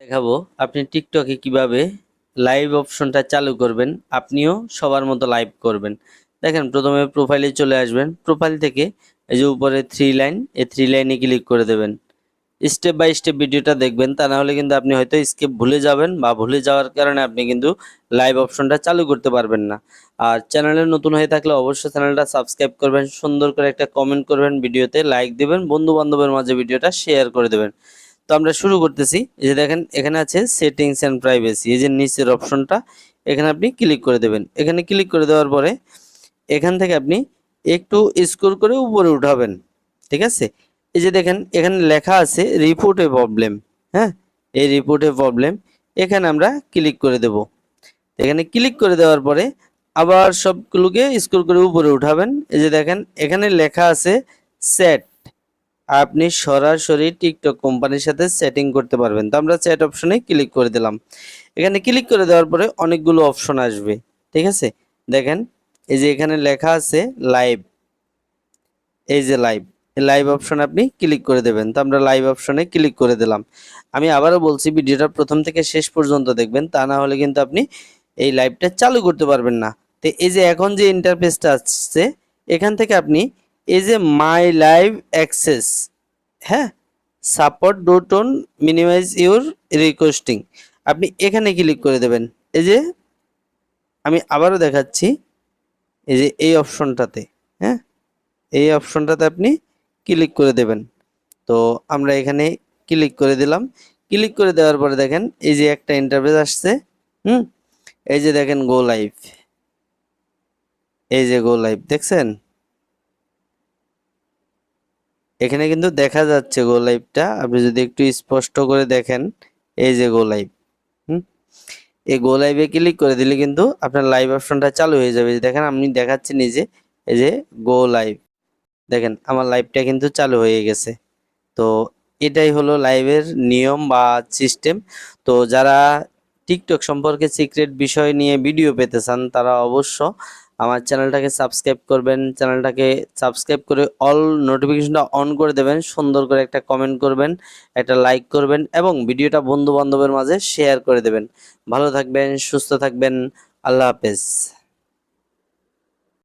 দেখাবো। আপনি টিকটকে কীভাবে লাইভ অপশনটা চালু করবেন, আপনিও সবার মতো লাইভ করবেন। দেখেন, প্রথমে প্রোফাইলে চলে আসবেন। প্রোফাইল থেকে এই যে উপরে থ্রি লাইন এই থ্রি লাইনে ক্লিক করে দেবেন। স্টেপ বাই স্টেপ ভিডিওটা দেখবেন, তা না হলে কিন্তু আপনি হয়তো স্কেপ ভুলে যাবেন বা ভুলে যাওয়ার কারণে আপনি কিন্তু লাইভ অপশনটা চালু করতে পারবেন না। আর চ্যানেলে নতুন হয়ে থাকলে অবশ্যই চ্যানেলটা সাবস্ক্রাইব করবেন, সুন্দর করে একটা কমেন্ট করবেন ভিডিওতে লাইক দেবেন বন্ধু বান্ধবের মাঝে ভিডিওটা শেয়ার করে দেবেন। তো আমরা শুরু করতেছি। এই যে দেখেন, এখানে আছে সেটিংস অ্যান্ড প্রাইভেসি এই যে নিচের অপশনটা এখানে আপনি ক্লিক করে দেবেন। এখানে ক্লিক করে দেওয়ার পরে এখান থেকে আপনি একটু স্ক্রল করে উপরে উঠাবেন। ঠিক আছে? এই যে দেখেন, এখানে লেখা আছে রিপোর্টে প্রবলেম হ্যাঁ? এই রিপোর্টে প্রবলেম এখানে আমরা ক্লিক করে দেব। এখানে ক্লিক করে দেওয়ার পরে আবার সবগুলোকে স্ক্রল করে উপরে উঠাবেন। এই যে দেখেন, এখানে লেখা আছে সেট আপনি সরাসরি টিকটক কোম্পানির সাথে সেটিং করতে পারবেন। তো আমরা চ্যাট অপশনে ক্লিক করে দিলাম। এখানে ক্লিক করে দেওয়ার পরে অনেকগুলো অপশন আসবে, ঠিক আছে? দেখেন, এই যে এখানে লেখা আছে লাইভ এই যে লাইভ লাইভ অপশন আপনি ক্লিক করে দেবেন। তো আমরা লাইভ অপশনে ক্লিক করে দিলাম। আমি আবারও বলছি, ভিডিওটা প্রথম থেকে শেষ পর্যন্ত দেখবেন। তা না হলে কিন্তু আপনি এই লাইভটা চালু করতে পারবেন না। তো এই যে এখন যে ইন্টারফেসটা আসছে, এখান থেকে আপনি এই যে মাই লাইভ অ্যাক্সেস হ্যাঁ? সাপোর্ট ডোটন মিনিমাইজ ইউর রিকোয়েস্টিং আপনি এখানে ক্লিক করে দেবেন। এই যে, আমি আবারও দেখাচ্ছি। এই যে, এই অপশনটাতে হ্যাঁ? এই অপশনটাতে আপনি ক্লিক করে দেবেন। তো আমরা এখানে ক্লিক করে দিলাম। ক্লিক করে দেওয়ার পরে দেখেন, এই যে একটা ইন্টারফেস আসছে, হুম? এই যে দেখেন গো লাইভ এই যে গো লাইভ দেখছেন? এখানে কিন্তু দেখা যাচ্ছে গো লাইভটা আপনি যদি একটু স্পষ্ট করে দেখেন, এই যে গো লাইভ হুম? এই গো লাইভে ক্লিক করে দিলে কিন্তু আপনার লাইভ অপশনটা চালু হয়ে যাবে। দেখেন, আমি দেখাচ্ছি নিজে, এই যে গো লাইভ দেখেন, আমার লাইভটা কিন্তু চালু হয়ে গেছে। তো এটাই হলো লাইভের নিয়ম বা সিস্টেম তো যারা টিকটক সম্পর্কে সিক্রেট বিষয় নিয়ে ভিডিও পেতে চান, তারা অবশ্য আমার চ্যানেলটাকে সাবস্ক্রাইব করবেন, চ্যানেলটাকে সাবস্ক্রাইব করে অল নোটিফিকেশনটা অন করে দেবেন, সুন্দর করে একটা কমেন্ট করবেন, একটা লাইক করবেন এবং ভিডিওটা বন্ধু বান্ধবের মাঝে শেয়ার করে দেবেন। ভালো থাকবেন, সুস্থ থাকবেন, আল্লাহ হাফেজ।